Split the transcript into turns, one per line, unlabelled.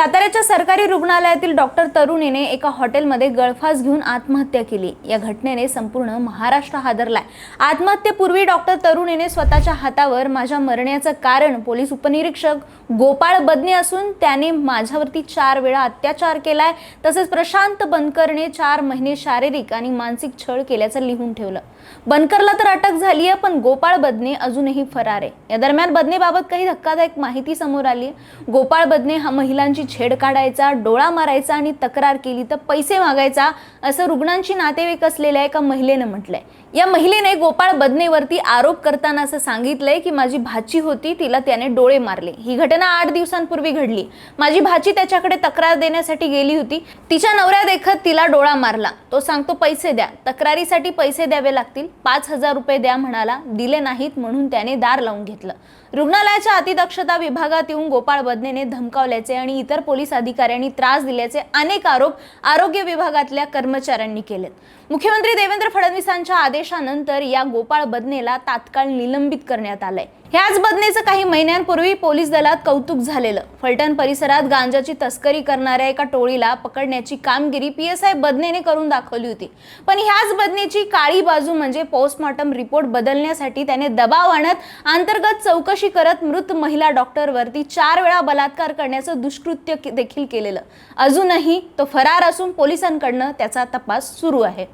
साताऱ्याच्या सरकारी रुग्णालयातील डॉक्टर तरुणीने एका हॉटेलमध्ये गळफास घेऊन आत्महत्या केली. या घटनेने संपूर्ण महाराष्ट्र हादरलाय. आत्महत्येपूर्वी डॉक्टर तरुणीने स्वतःच्या हातावर माझ्या मरण्याचं कारण पोलीस उपनिरीक्षक गोपाळ बदने असून त्याने माझ्यावरती चार वेळा अत्याचार केलाय तसेच प्रशांत बनकरने चार महिने शारीरिक आणि मानसिक छळ केल्याचं लिहून ठेवलं. बनकरला तर अटक झाली आहे पण गोपाळ बदने अजूनही फरार आहे. या दरम्यान बदनेबाबत काही धक्कादायक माहिती समोर आली गोपाळ बदने हा महिलांची छेड काढायचा डोळा मारायचा आणि तक्रार केली तर पैसे मागायचा असं रुग्णांची नातेवाईक असलेल्या एका महिलेनं म्हटलंय. या महिलेने गोपाळ बदनेवरती आरोप करताना असं सांगितलंय की माझी भाची होती तिला त्याने डोळे मारले. ही घटना आठ दिवसांपूर्वी घडली. माझी भाची त्याच्याकडे तक्रार देण्यासाठी गेली होती. तिच्या नवऱ्या देखत तिला डोळा मारला. तो सांगतो पैसे द्या. तक्रारीसाठी पैसे द्यावे लागतील. पाच हजार रुपये द्या म्हणाला. दिले नाहीत म्हणून त्याने दार लावून घेतलं. रुग्णालयाच्या अतिदक्षता विभागात येऊन गोपाळ बदनेने धमकावल्याचे आणि इतर पोलीस अधिकाऱ्यांनी त्रास दिल्याचे अनेक आरोप आरोग्य विभागातल्या कर्मचाऱ्यांनी केलेत. मुख्यमंत्री देवेंद्र फडणवीसांच्या आदेश आदेशानंतर या गोपाळ बदनेला तात्काळ निलंबित करण्यात आलंय. ह्याच बदनेचं काही महिन्यांपूर्वी पोलीस दलात कौतुक झालेलं. फलटण परिसरात गांजाची तस्करी करणाऱ्या एका टोळीला पकडण्याची कामगिरी पी एस आय बदनेने करून दाखवली होती. पण ह्याच बदनेची काळी बाजू म्हणजे पोस्टमॉर्टम रिपोर्ट बदलण्यासाठी त्याने दबाव आणत अंतर्गत चौकशी करत मृत महिला डॉक्टरवरती चार वेळा बलात्कार करण्याचं दुष्कृत्य देखील केलेलं. अजूनही तो फरार असून पोलिसांकडनं त्याचा तपास सुरू आहे.